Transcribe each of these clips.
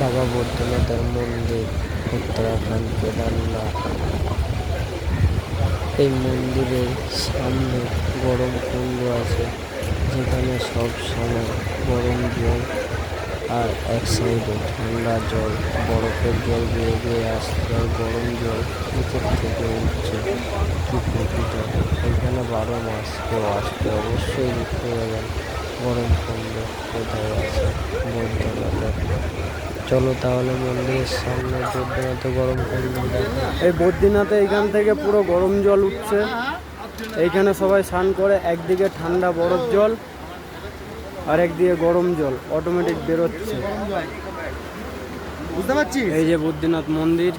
বাবা বৈদ্যনাথের মন্দির, উত্তরাখণ্ড কেদারনাথ। এই মন্দিরের সামনে গরম কুণ্ড আছে, যেখানে সব সময় গরম জল আর এক সাইডে ঠান্ডা জল, বরফের জল বেয়ে বেয়ে আসছে আর গরম জল নিচের থেকে উঠছে কি প্রকৃত। এখানে বারো মাস কেউ আসবে অবশ্যই দেখতে যাবেন গরম কুণ্ড কোথায় আছে বৈদ্যনাথের। চলো তাহলে মন্দিরের সামনে বৈদ্যনাথ গরম এই বদ্রীনাথে এইখান থেকে পুরো গরম জল উঠছে। এইখানে সবাই স্নান করে একদিকে ঠান্ডা বরফ জল আর একদিকে গরম জল অটোমেটিক বেরোচ্ছে। বুঝতে পারছিস? এই যে বদ্রীনাথ মন্দির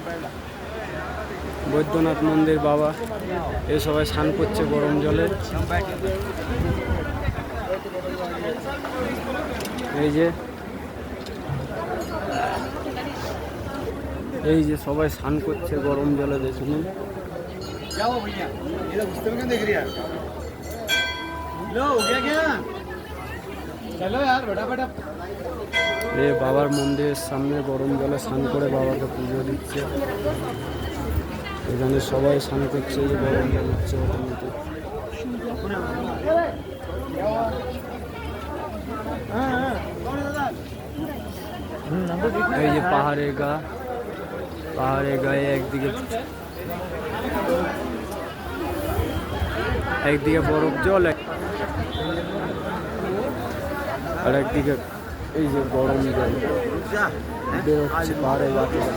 বৈদ্যনাথ মন্দির বাবা এ সবাই স্নান করছে গরম জলে। এই যে এই যে সবাই স্নান করছে, গরম জলে দেখুন। এ বাবার মন্দিরের সামনে গরম জলে স্নান করে বাবাকে পুজো দিচ্ছে। এখানে সবাই স্নান করছে যে গরম জল হচ্ছে ওখানে এই যে পাহাড়ের গা। পাহাড়ের গায়ে একদিকে একদিকে বরফ জল, এক- আর একদিকে এই যে গরম জল। বেরোচ্ছে পাহাড়ের গা থেকে